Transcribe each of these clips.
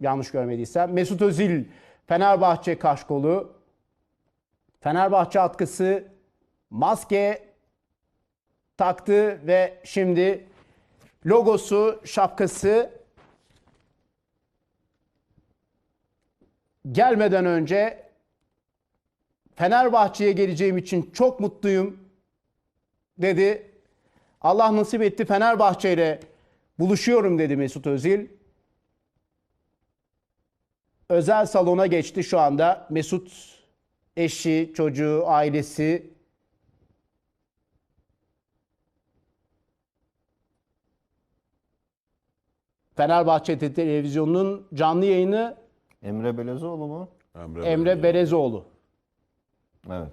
Yanlış görmediysem. Mesut Özil Fenerbahçe kaşkolu. Fenerbahçe atkısı maske taktı ve şimdi logosu, şapkası gelmeden önce Fenerbahçe'ye geleceğim için çok mutluyum dedi. Allah nasip etti Fenerbahçe ile buluşuyorum dedi Mesut Özil. Özel salona geçti şu anda. Mesut eşi, çocuğu, ailesi Fenerbahçe televizyonunun canlı yayını Emre Belezoğlu mu? Emre, Emre Berezoğlu. Evet.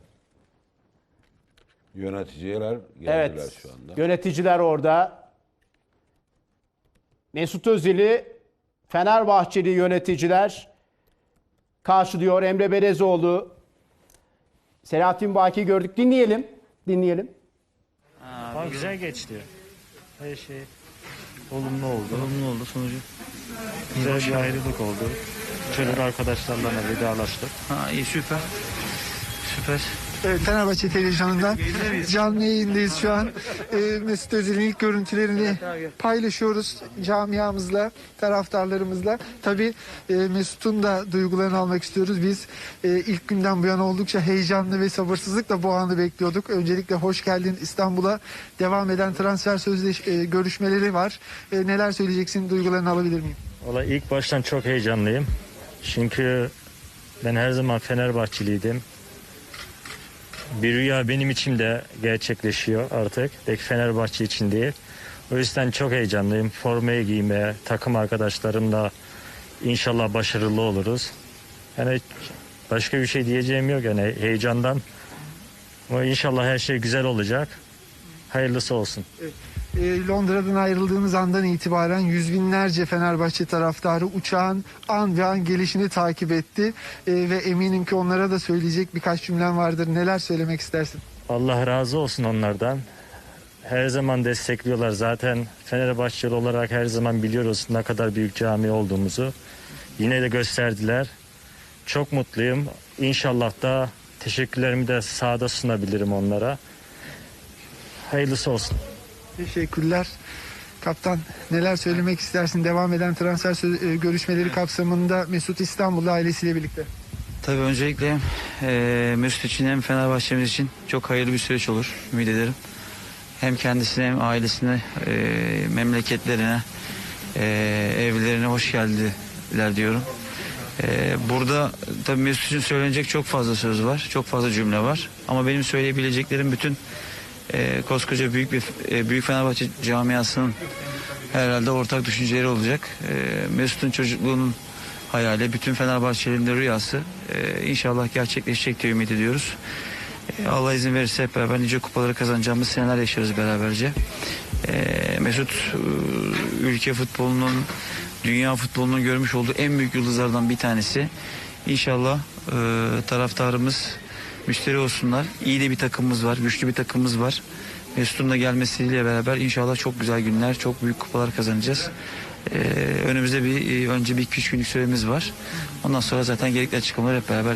Yöneticiler geldiler Evet. şu anda. Yöneticiler orada. Mesut Özil'i Fenerbahçeli yöneticiler karşılıyor. Emre Berezoğlu. Selahattin Baki gördük. Dinleyelim. Dinleyelim. Ama güzel geçti. Her şey olumlu oldu. Olumlu oldu sonucu. Güzel bir ayrılık oldu. Çocuk arkadaşlarla da vedalaştık. Ha iyi süper. Süper. Evet, Fenerbahçe televizyonundan canlı yayındayız şu an. Ee, Mesut Özil'in ilk görüntülerini paylaşıyoruz camiamızla, taraftarlarımızla. Tabii e, Mesut'un da duygularını almak istiyoruz. Biz e, ilk günden bu yana oldukça heyecanlı ve sabırsızlıkla bu anı bekliyorduk. Öncelikle hoş geldin İstanbul'a. Devam eden transfer sözleş e, görüşmeleri var. E, neler söyleyeceksin, duygularını alabilir miyim? Valla ilk baştan çok heyecanlıyım. Çünkü ben her zaman Fenerbahçeliydim. Bir rüya benim içimde gerçekleşiyor artık. Tek Fenerbahçe için değil. O yüzden çok heyecanlıyım. Formayı giymeye, takım arkadaşlarımla inşallah başarılı oluruz. Yani başka bir şey diyeceğim yok yani heyecandan. Ama inşallah her şey güzel olacak. Hayırlısı olsun. E, Londra'dan ayrıldığımız andan itibaren yüz binlerce Fenerbahçe taraftarı uçağın an ve an gelişini takip etti. E, ve eminim ki onlara da söyleyecek birkaç cümlen vardır. Neler söylemek istersin? Allah razı olsun onlardan. Her zaman destekliyorlar. Zaten Fenerbahçeli olarak her zaman biliyoruz ne kadar büyük cami olduğumuzu. Yine de gösterdiler. Çok mutluyum. İnşallah da teşekkürlerimi de sahada sunabilirim onlara. Hayırlısı olsun. Teşekkürler. Kaptan neler söylemek istersin? Devam eden transfer e, görüşmeleri kapsamında Mesut İstanbul ailesiyle birlikte. Tabii öncelikle eee Mesut için hem Fenerbahçe'miz için çok hayırlı bir süreç olur ümit ederim. Hem kendisine hem ailesine, eee, memleketlerine, evlerine hoş geldiler diyorum. Burada tabii Mesut için söylenecek çok fazla söz var, çok fazla cümle var. Ama benim söyleyebileceklerim bütün eee, koskoca büyük bir eee, büyük Fenerbahçe camiasının herhalde ortak düşünceleri olacak. Eee Mesut'un çocukluğunun hayali, bütün Fenerbahçelilerin de rüyası eee, inşallah gerçekleşecek diye ümit ediyoruz. Eee, Allah izin verirse hep beraber nice kupaları kazanacağımız seneler yaşarız beraberce. Eee, Mesut eee, ülke futbolunun, dünya futbolunun görmüş olduğu en büyük yıldızlardan bir tanesi. İnşallah eee, taraftarımız müşteri olsunlar. İyi de bir takımımız var, güçlü bir takımımız var. Mesut'un da gelmesiyle beraber inşallah çok güzel günler, çok büyük kupalar kazanacağız. Ee, önümüzde bir önce bir iki üç günlük süremiz var. Ondan sonra zaten gerekli açıklamaları hep beraber